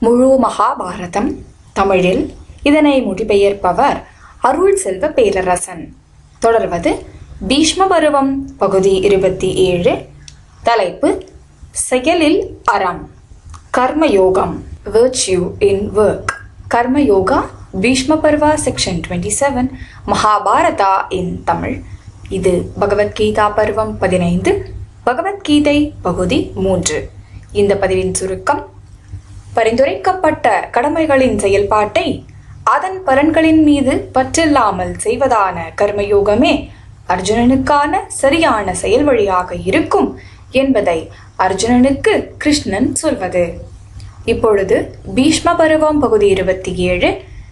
முழு மகாபாரதம் தமிழில். இதனை மொழிபெயர்ப்பவர் அருள் செல்வ பேரரசன். தொடர்வது பீஷ்ம பருவம் பகுதி இருபத்தி ஏழு. தலைப்பு செயலில் அறம். கர்மயோகம் virtue in work Karmayoga Bhishma Parva section twenty seven Mahabharata in Tamil. இது பகவத்கீதா பருவம் பதினைந்து. பகவத்கீதை பகுதி மூன்று. இந்த பதிவின் சுருக்கம் பரிந்துரைக்கப்பட்ட கடமைகளின் செயல்பாட்டை அதன் பலன்களின் மீது பற்றில்லாமல் செய்வதான கர்மயோகமே அர்ஜுனனுக்கான சரியான செயல் வழியாக இருக்கும் என்பதை அர்ஜுனனுக்கு கிருஷ்ணன் சொல்வது. இப்பொழுது பீஷ்ம பருவம் பகுதி இருபத்தி ஏழு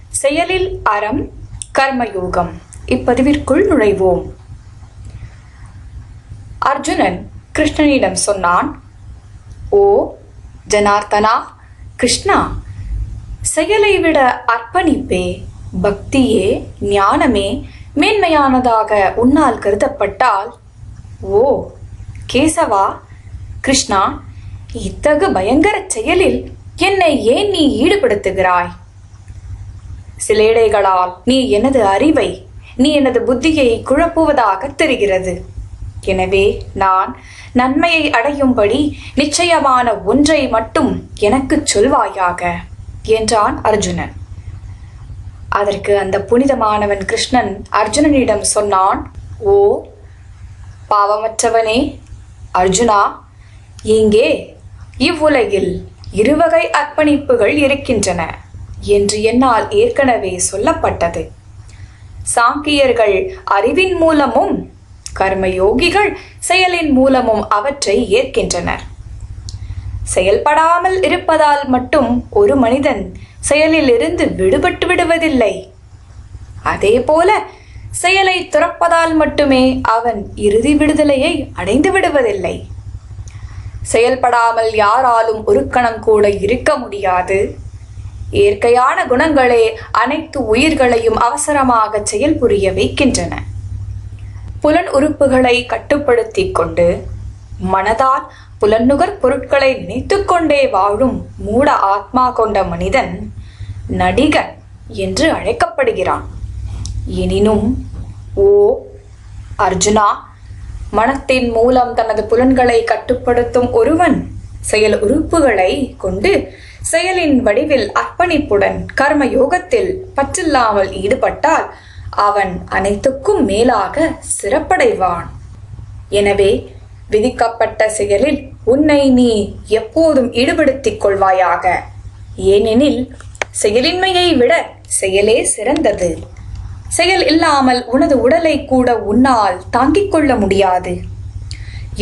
செயலில் அறம் கர்மயோகம். இப்பதிவிற்குள் நுழைவோம். அர்ஜுனன் கிருஷ்ணனிடம் சொன்னான் ஓ ஜனார்த்தனா கிருஷ்ணா செயலை விட அர்ப்பணிப்பே பக்தியே ஞானமே மேன்மையானதாக உன்னால் கருதப்பட்டால் ஓ கேசவா கிருஷ்ணா இத்தகு பயங்கர செயலில் என்னை ஏன் நீ ஈடுபடுத்துகிறாய்? சிலேடைகளால் நீ எனது அறிவை நீ எனது புத்தியை குழப்புவதாக தெரிகிறது. எனவே நான் நன்மையை அடையும்படி நிச்சயமான ஒன்றை மட்டும் எனக்குச் சொல்வாயாக? என்றான் அர்ஜுனன். அதற்கு அந்த புனிதமானவன் கிருஷ்ணன் அர்ஜுனனிடம் சொன்னான் ஓ பாவமற்றவனே அர்ஜுனா இங்கே இவ்வுலகில் இருவகை அர்ப்பணிப்புகள் இருக்கின்றன என்று என்னால் ஏற்கனவே சொல்லப்பட்டது. சாங்கியர்கள் அறிவின் மூலமும் கர்மயோகிகள் செயலின் மூலமும் அவற்றை ஏற்கின்றனர். செயல்படாமல் இருப்பதால் மட்டும் ஒரு மனிதன் செயலிலிருந்து விடுபட்டு விடுவதில்லை. அதே போல செயலை துறப்பதால் மட்டுமே அவன் இறுதி விடுதலையை அடைந்து விடுவதில்லை. செயல்படாமல் யாராலும் ஒரு கணம் கூட இருக்க முடியாது. இயற்கையான குணங்களே அனைத்து உயிர்களையும் அவசரமாக செயல்புரிய வைக்கின்றன. புலன் உறுப்புகளை கட்டுப்படுத்திக் கொண்டு மனதால் புலன்நுகர் பொருட்களை நீத்துக்கொண்டே வாழும் மூட ஆத்மா கொண்ட மனிதன் நடிகன் என்று அழைக்கப்படுகிறான். எனினும் ஓ அர்ஜுனா மனத்தின் மூலம் தனது புலன்களை கட்டுப்படுத்தும் ஒருவன் செயல் உறுப்புகளை கொண்டு செயலின் வடிவில் அர்ப்பணிப்புடன் கர்ம யோகத்தில் பற்றில்லாமல் ஈடுபட்டால் அவன் அனைத்துக்கும் மேலாக சிறப்படைவான். எனவே விதிக்கப்பட்ட செயலில் உன்னை நீ எப்போதும் ஈடுபடுத்திக் கொள்வாயாக. ஏனெனில் செயலின்மையை விட செயலே சிறந்தது. செயல் இல்லாமல் உனது உடலை கூட உன்னால் தாங்கிக் கொள்ள முடியாது.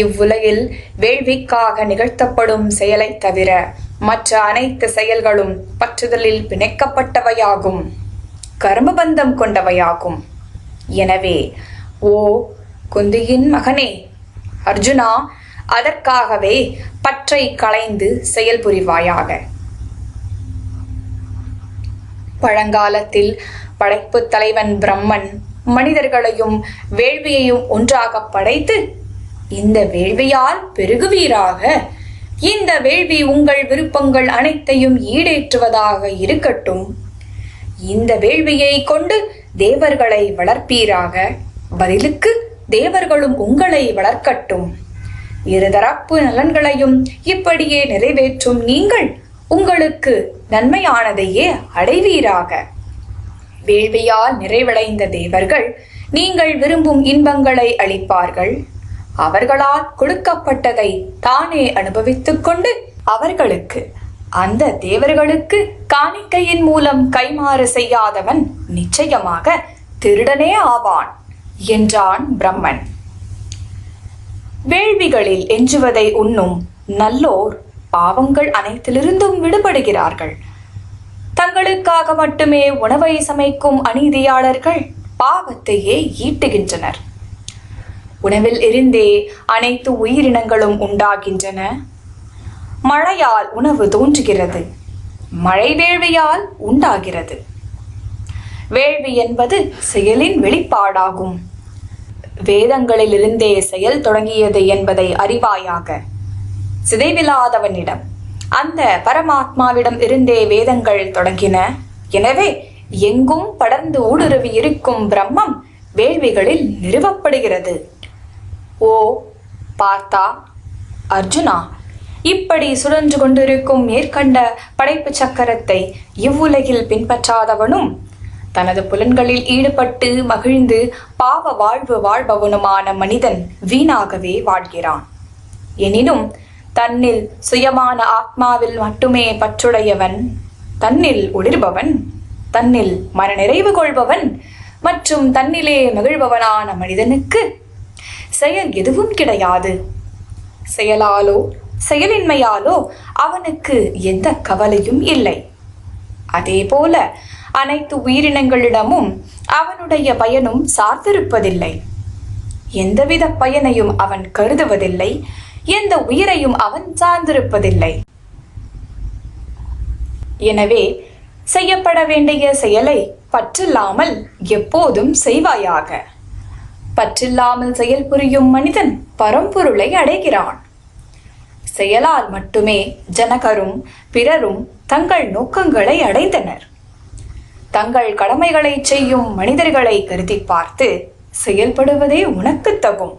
இவ்வுலகில் வேள்விக்காக நிகழ்த்தப்படும் செயலை தவிர மற்ற அனைத்து செயல்களும் பற்றுதலில் பிணைக்கப்பட்டவையாகும். கர்மபந்தம் கொண்டவையாகும். எனவே ஓ குந்தியின் மகனே அர்ஜுனா அதற்காகவே பற்றை களைந்து செயல்புரிவாயாக பழங்காலத்தில் படைப்பு தலைவன் பிரம்மன் மனிதர்களையும் வேள்வியையும் ஒன்றாக படைத்து இந்த வேள்வியால் பெருகுவீராக. இந்த வேள்வி உங்கள் விருப்பங்கள் அனைத்தையும் ஈடேற்றுவதாக இருக்கட்டும். இந்த வேள்வியை கொண்டு தேவர்களை வளர்ப்பீராக. பதிலுக்கு தேவர்களும் உங்களை வளர்க்கட்டும். இருதரப்பு நலன்களையும் இப்படியே நிறைவேற்றும் நீங்கள் உங்களுக்கு நன்மையானதையே அடைவீராக. வேள்வியால் நிறைவடைந்த தேவர்கள் நீங்கள் விரும்பும் இன்பங்களை அளிப்பார்கள். அவர்களால் கொடுக்கப்பட்டதை தானே அனுபவித்துக் கொண்டு அவர்களுக்கு அந்த தேவர்களுக்கு காணிக்கையின் மூலம் கைமாறு செய்யாதவன் நிச்சயமாக திருடனே ஆவான். என்றான் பிரம்மன். வேள்விகளில் எஞ்சுவதை உண்ணும் நல்லோர் பாவங்கள் அனைத்திலிருந்தும் விடுபடுகிறார்கள். தங்களுக்காக மட்டுமே உணவை சமைக்கும் அநீதியாளர்கள் பாவத்தையே ஈட்டுகின்றனர். உணவில் இருந்தே அனைத்து உயிரினங்களும் உண்டாகின்றன. மழையால் உணவு தோன்றுகிறது. மழை வேள்வியால் உண்டாகிறது. வேள்வி என்பது செயலின் வெளிப்பாடாகும். வேதங்களிலிருந்தே செயல் தொடங்கியது என்பதை அறிவாயாக. சிதைவில்லாதவனிடம் அந்த பரமாத்மாவிடம் இருந்தே வேதங்கள் தொடங்கின. எனவே எங்கும் படர்ந்து ஊடுருவி இருக்கும் பிரம்மம் வேள்விகளில் நிறுவப்படுகிறது. ஓ பார்த்தா அர்ஜுனா இப்படி சுழன்று கொண்டிருக்கும் மேற்கண்ட படைப்பு சக்கரத்தை இவ்வுலகில் பின்பற்றாதவனும் தனது புலன்களில் ஈடுபட்டு மகிழ்ந்து பாவ வாழ்வு வாழ்பவனுமான மனிதன் வீணாகவே வாழ்கிறான். எனினும் தன்னில் சுயமான ஆத்மாவில் மட்டுமே பற்றுடையவன் தன்னில் ஒளிர்பவன் தன்னில் மனநிறைவு கொள்பவன் மற்றும் தன்னிலே மகிழ்பவனான மனிதனுக்கு செயல் எதுவும் கிடையாது. செயலாலோ செயலின்மையாலோ அவனுக்கு எந்த கவலையும் இல்லை. அதேபோல அனைத்து உயிரினங்களிடமும் அவனுடைய பயனும் சார்ந்திருப்பதில்லை. எந்தவித பயனையும் அவன் கருதுவதில்லை. எந்த உயிரையும் அவன் சார்ந்திருப்பதில்லை. எனவே செய்யப்பட வேண்டிய செயலை பற்றில்லாமல் எப்போதும் செய்வாயாக. பற்றில்லாமல் செயல் புரியும் மனிதன் பரம்பொருளை அடைகிறான். செயலால் மட்டுமே ஜனகரும் பிறரும் தங்கள் நோக்கங்களை அடைந்தனர். தங்கள் கடமைகளை செய்யும் மனிதர்களை கருதி பார்த்து செயல்படுவதே உனக்கு தகும்.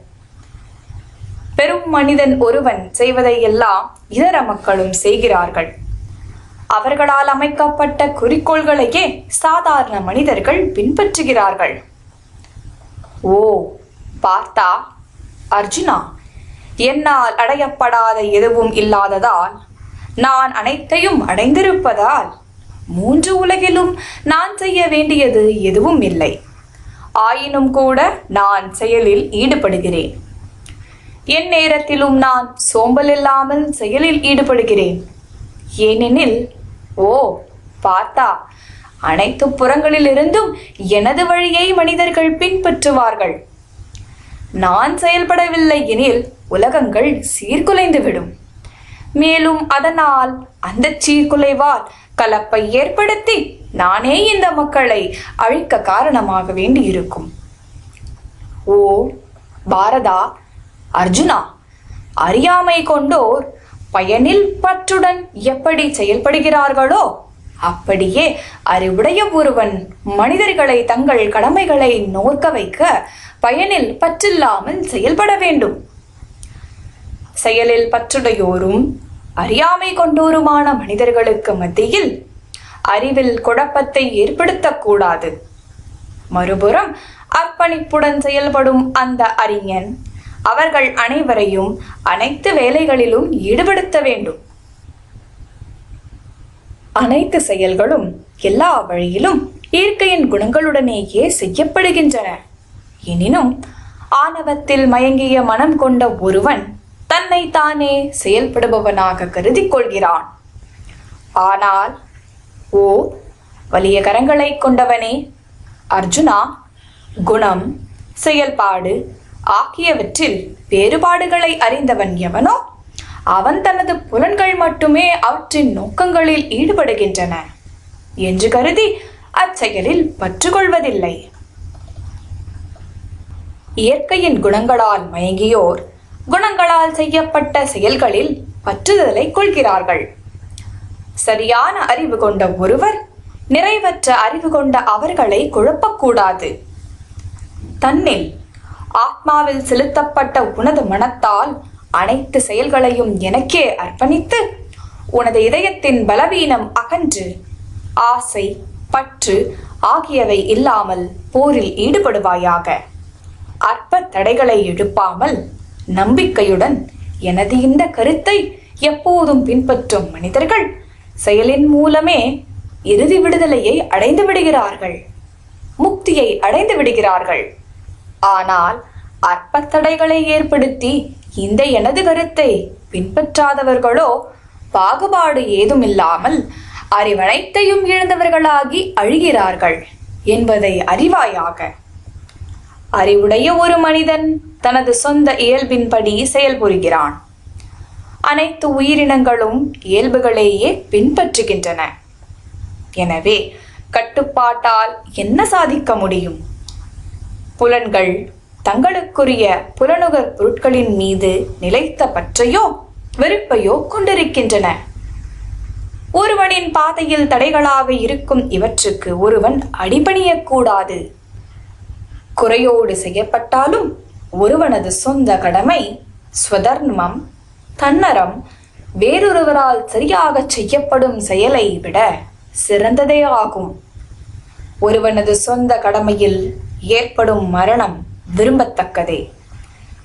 பெரும் மனிதன் ஒருவன் செய்வதை எல்லாம் இதர மக்களும் செய்கிறார்கள். அவர்களால் அமைக்கப்பட்ட குறிக்கோள்களையே சாதாரண மனிதர்கள் பின்பற்றுகிறார்கள். ஓ பார்த்தா அர்ஜுனா என்னால் அடையப்படாத எதுவும் இல்லாததால் நான் அனைத்தையும் அடைந்திருப்பதால் மூன்று உலகிலும் நான் செய்ய வேண்டியது எதுவும் இல்லை. ஆயினும் கூட நான் செயலில் ஈடுபடுகிறேன். என் நேரத்திலும் நான் சோம்பல் இல்லாமல் செயலில் ஈடுபடுகிறேன். ஏனெனில் ஓ பார்த்தா அனைத்து புறங்களிலிருந்தும் எனது வழியை மனிதர்கள் பின்பற்றுவார்கள். நான் செயல்படவில்லை எனில் உலகங்கள் சீர்குலைந்துவிடும். மேலும் அதனால் அந்த சீர்குலைவால் கலப்பை ஏற்படுத்தி நானே இந்த மக்களை அழிக்க காரணமாக வேண்டி இருக்கும் ஓ பாரதா அர்ஜுனா அறியாமை கொண்டோர் பயனில் பற்றுடன் எப்படி செயல்படுகிறார்களோ அப்படியே அறிவுடைய ஒருவன் மனிதர்களை தங்கள் கடமைகளை நோக்க வைக்க பயனில் பற்றில்லாமல் செயல்பட வேண்டும். செயலில் பற்றுடையோரும் அறியாமை கொண்டோருமான மனிதர்களுக்கு மத்தியில் அறிவில் குழப்பத்தை ஏற்படுத்தக்கூடாது. மறுபுறம் அர்ப்பணிப்புடன் செயல்படும் அந்த அறிஞன் அவர்கள் அனைவரையும் அனைத்து வேலைகளிலும் ஈடுபடுத்த வேண்டும். அனைத்து செயல்களும் எல்லா வழியிலும் இயற்கையின் குணங்களுடனேயே செய்யப்படுகின்றன. எனினும் ஆணவத்தில் மயங்கிய மனம் கொண்ட ஒருவன் தன்னை தானே செயல்படுபவனாக கருதி கொள்கிறான் ஆனால் ஓ வலிய கரங்களை கொண்டவனே அர்ஜுனா குணம் செயல்பாடு ஆகியவற்றில் வேறுபாடுகளை அறிந்தவன் எவனோ அவன் தனது புலன்கள் மட்டுமே அவற்றின் நோக்கங்களில் ஈடுபடுகின்றன என்று கருதி அச்செயலில் பற்றுக்கொள்வதில்லை. இயற்கையின் குணங்களால் மயங்கியோர் குணங்களால் செய்யப்பட்ட செயல்களில் பற்றுதலை கொள்கிறார்கள். சரியான அறிவு கொண்ட ஒருவர் நிறைவற்ற அறிவு கொண்ட அவர்களை குழப்பக்கூடாது. தன்னில் ஆத்மாவில் செலுத்தப்பட்ட உனது மனத்தால் அனைத்து செயல்களையும் எனக்கே அர்ப்பணித்து உனது இதயத்தின் பலவீனம் அகன்று ஆசை பற்று ஆகியவை இல்லாமல் போரில் ஈடுபடுவாயாக. அற்ப தடைகளை எழுப்பாமல் நம்பிக்கையுடன் எனது இந்த கருத்தை எப்போதும் பின்பற்றும் மனிதர்கள் செயலின் மூலமே இறுதி விடுதலையை அடைந்து விடுகிறார்கள். முக்தியை அடைந்து விடுகிறார்கள். ஆனால் அற்ப தடைகளை ஏற்படுத்தி இந்த எனது கருத்தை பின்பற்றாதவர்களோ பாகுபாடு ஏதுமில்லாமல் அறிவனைத்தையும் இழந்தவர்களாகி அழுகிறார்கள் என்பதை அறிவாயாக அறிவுடைய ஒரு மனிதன் தனது சொந்த இயல்பின்படி செயல்புரிகிறான் அனைத்து உயிரினங்களும் இயல்புகளையே பின்பற்றுகின்றன. எனவே கட்டுப்பாட்டால் என்ன சாதிக்க முடியும்? புலன்கள் தங்களுக்குரிய புலனுகர் பொருட்களின் மீது நிலைத்த பற்றையோ வெறுப்பையோ கொண்டிருக்கின்றன. ஒருவனின் பாதையில் தடைகளாக இருக்கும் இவற்றுக்கு ஒருவன் அடிபணியக்கூடாது. குறையோடு செய்யப்பட்டாலும் ஒருவனது சொந்த கடமை ஸ்வதர்மம் தன்னரம் வேறொருவரால் சரியாகச் செய்யப்படும் செயலை விட சிறந்ததே ஆகும் ஒருவனது சொந்த கடமையில் ஏற்படும் மரணம் விரும்பத்தக்கதே.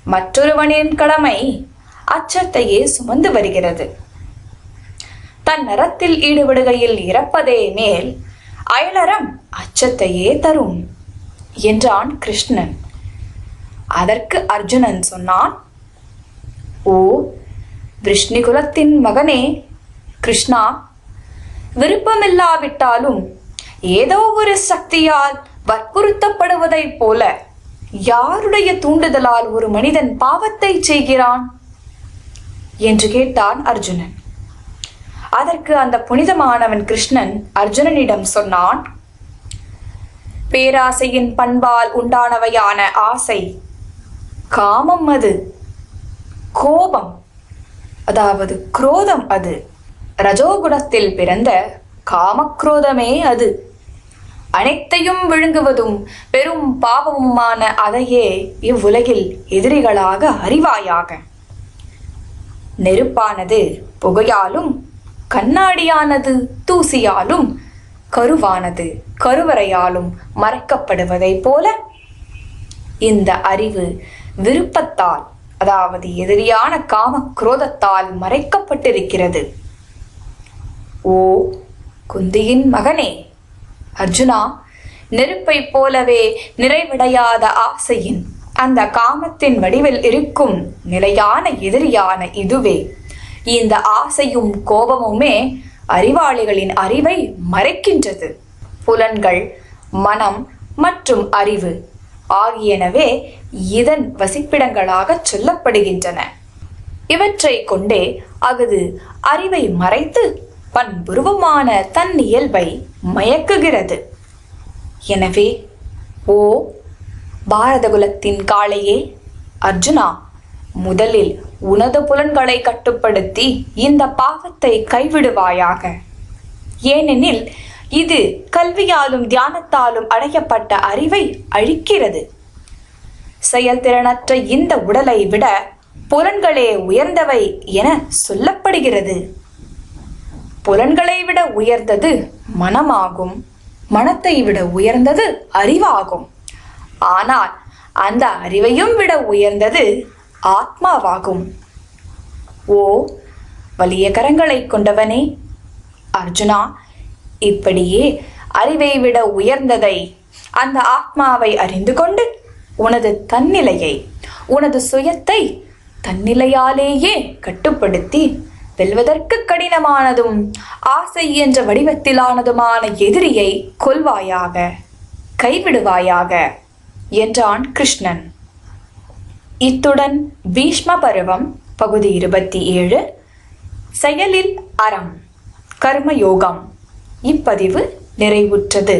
மற்றொருவனின் கடமை அச்சத்தையே சுமந்து வருகிறது. தன் நரத்தில் ஈடுபடுகையில் இறப்பதே மேல் அயலரம் அச்சத்தையே தரும். என்றான் கிருஷ்ணன். அதற்கு அர்ஜுனன் சொன்னான் ஓ விஷ்ணுகுலத்தின் மகனே கிருஷ்ணா விருப்பமில்லாவிட்டாலும் ஏதோ ஒரு சக்தியால் வற்புறுத்தப்படுவதைப் போல யாருடைய தூண்டுதலால் ஒரு மனிதன் பாவத்தை செய்கிறான்? என்று கேட்டான் அர்ஜுனன். அதற்கு அந்த புனிதமானவன் கிருஷ்ணன் அர்ஜுனனிடம் சொன்னான் பேராசையின் பண்பால் உண்டானவையான ஆசை. காமம் அது. கோபம். அதாவது குரோதம் அது. ரஜோகுணத்தில் பிறந்த காமக்ரோதமே அது. அனைத்தையும் விழுங்குவதும் பெரும் பாவமுமான அதையே இவ்வுலகில் எதிரிகளாக அறிவாயாக. நெருப்பானது புகையாலும் கண்ணாடியானது தூசியாலும் கருவானது கருவறையாலும் மறைக்கப்படுவதைப் போல இந்த அறிவு விருப்பத்தால் அதாவது எதிரியான காம குரோதத்தால் மறைக்கப்பட்டிருக்கிறது. ஓ குந்தியின் மகனே அர்ஜுனா நெருப்பைப் போலவே நிறைவடையாத ஆசையின் அந்த காமத்தின் வடிவில் இருக்கும் நிலையான எதிரியான இதுவே. இந்த ஆசையும் கோபமுமே அறிவாளிகளின் அறிவை மறைக்கின்றது. புலன்கள் மனம் மற்றும் அறிவு ஆகியனவே இதன் வசிப்பிடங்களாக சொல்லப்படுகின்றன. இவற்றை கொண்டே அஃது அறிவை மறைத்து பண்புருவமான தன் இயல்பை மயக்குகிறது. எனவே ஓ பாரதகுலத்தின் காளையே அர்ஜுனா முதலில் உனது புலன்களை கட்டுப்படுத்தி இந்த பாவத்தை கைவிடுவாயாக. ஏனெனில் இது கல்வியாலும் தியானத்தாலும் அடையப்பட்ட அறிவை அழிக்கிறது. செயல்திறனற்ற இந்த உடலை விட புலன்களே உயர்ந்தவை என சொல்லப்படுகிறது. புலன்களை விட உயர்ந்தது மனமாகும் மனத்தை விட உயர்ந்தது அறிவாகும். ஆனால் அந்த அறிவையும் விட உயர்ந்தது ஆத்மாவாகும். ஓ வலிய கரங்களை கொண்டவனே. அர்ஜுனா இப்படியே அறிவை விட உயர்ந்ததை அந்த ஆத்மாவை அறிந்து கொண்டு உனது தன்னிலையை உனது சுயத்தை தன்னிலையாலேயே கட்டுப்படுத்தி வெல்வதற்கு கடினமானதும் ஆசை என்ற வடிவத்திலானதுமான எதிரியை கொல்வாயாக கைவிடுவாயாக என்றான் கிருஷ்ணன். இத்துடன் பீஷ்ம பருவம் பகுதி இருபத்தி ஏழு. செயலில் அறம் கர்மயோகம். இப்பதிவு நிறைவுற்றது.